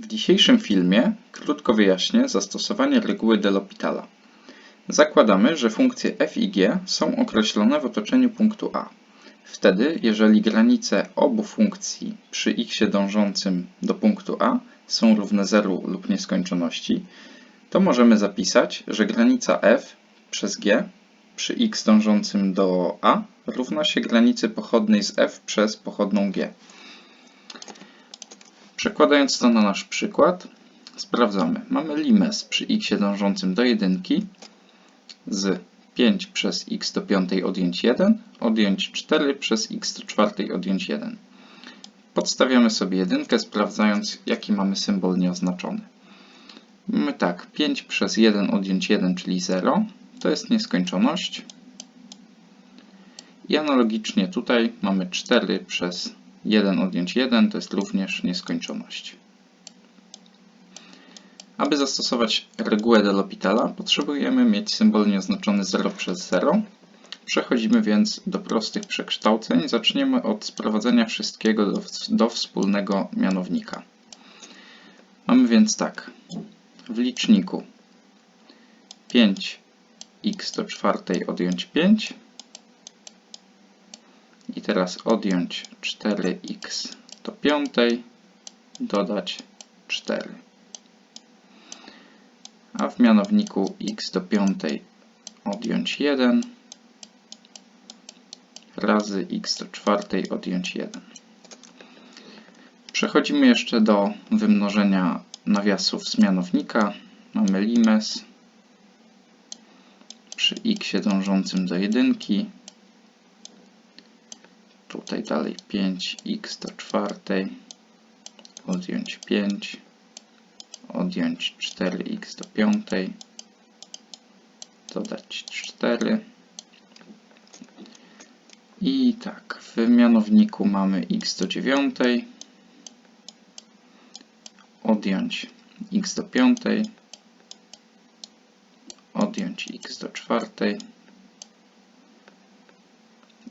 dzisiejszym filmie krótko wyjaśnię zastosowanie reguły de L'Hospitala. Zakładamy, że funkcje f i g są określone w otoczeniu punktu A. Wtedy, jeżeli granice obu funkcji przy x dążącym do punktu A są równe 0 lub nieskończoności, to możemy zapisać, że granica f przez g przy x dążącym do A równa się granicy pochodnej z f przez pochodną g. Przekładając to na nasz przykład, sprawdzamy. Mamy limes przy x dążącym do 1 z 5 przez x do 5 odjąć 1, odjąć 4 przez x do 4 odjąć 1. Podstawiamy sobie jedynkę, sprawdzając jaki mamy symbol nieoznaczony. Mamy tak, 5 przez 1 odjąć 1, czyli 0, to jest nieskończoność. I analogicznie tutaj mamy 4 przez 1 odjąć 1 to jest również nieskończoność. Aby zastosować regułę de L'Hospitala potrzebujemy mieć symbol nieoznaczony 0 przez 0. Przechodzimy więc do prostych przekształceń. Zaczniemy od sprowadzenia wszystkiego do, do wspólnego mianownika. Mamy więc tak. W liczniku 5x do czwartej odjąć 5 i teraz odjąć 4x do piątej, dodać 4. A w mianowniku x do piątej odjąć 1 razy x do czwartej odjąć 1. Przechodzimy jeszcze do wymnożenia nawiasów z mianownika. Mamy limes przy x dążącym do jedynki Tutaj dalej 5x do czwartej, odjąć 5, odjąć 4x do piątej, dodać 4. I tak, w mianowniku mamy x do dziewiątej, odjąć x do piątej, odjąć x do czwartej.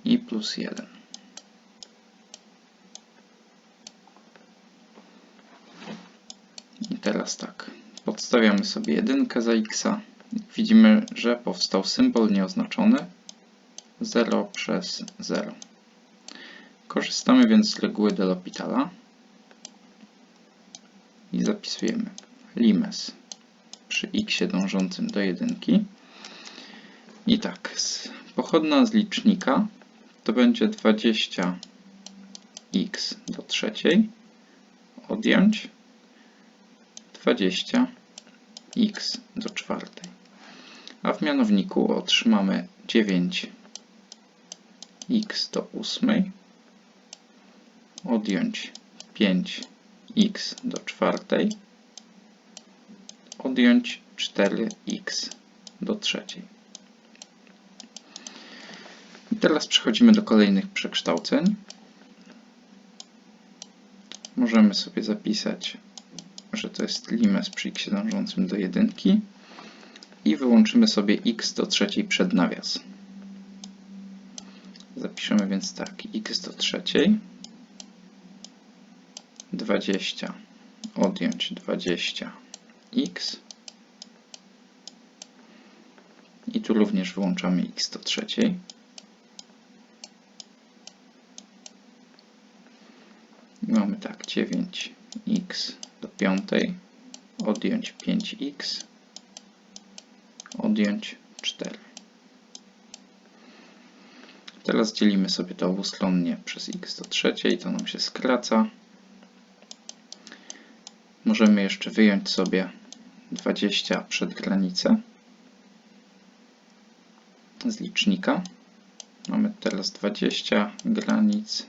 I plus 1. teraz tak, podstawiamy sobie jedynkę za x. Widzimy, że powstał symbol nieoznaczony 0 przez 0. Korzystamy więc z reguły de L'Hospitala i zapisujemy limes przy x dążącym do jedynki. I tak, pochodna z licznika to będzie 20x do trzeciej odjąć 20 x do czwartej. A w mianowniku otrzymamy 9 x do ósmej, odjąć 5 x do czwartej, odjąć 4x do trzeciej. I teraz przechodzimy do kolejnych przekształceń. Możemy sobie zapisać że to jest limes przy x dążącym do jedynki i wyłączymy sobie x do trzeciej przed nawias. Zapiszemy więc tak, x do trzeciej, 20 odjąć 20x i tu również wyłączamy x do trzeciej. Mamy tak, 9x do piątej, odjąć 5x, odjąć 4. Teraz dzielimy sobie to obustronnie przez x do trzeciej, to nam się skraca. Możemy jeszcze wyjąć sobie 20 przed granicę z licznika. Mamy teraz 20 granic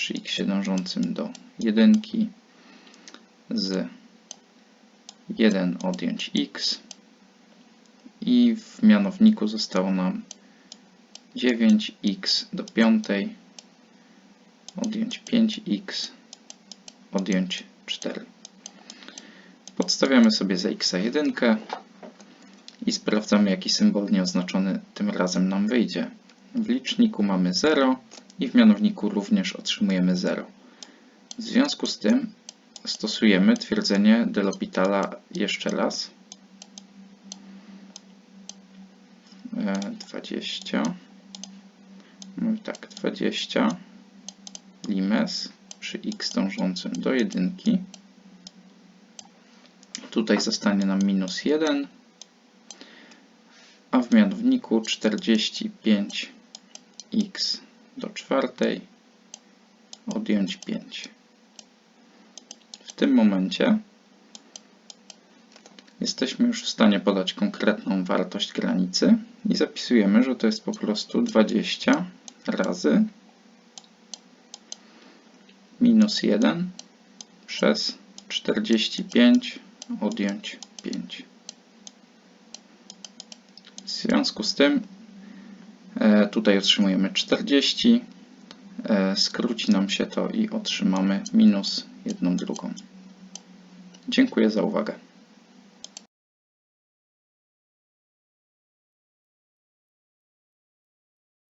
przy x dążącym do jedynki z 1 odjąć x i w mianowniku zostało nam 9x do 5 odjąć 5x odjąć 4. Podstawiamy sobie za x 1 i sprawdzamy jaki symbol nieoznaczony tym razem nam wyjdzie. W liczniku mamy 0 i w mianowniku również otrzymujemy 0. W związku z tym stosujemy twierdzenie de L'Hospitala jeszcze raz. E, 20. No i tak, 20 limes przy x dążącym do jedynki. Tutaj zostanie nam minus 1, a w mianowniku 45x do czwartej odjąć 5. W tym momencie jesteśmy już w stanie podać konkretną wartość granicy i zapisujemy, że to jest po prostu 20 razy minus 1 przez 45 odjąć 5. W związku z tym tutaj otrzymujemy 40, e, skróci nam się to i otrzymamy minus 1 drugą. Dziękuję za uwagę.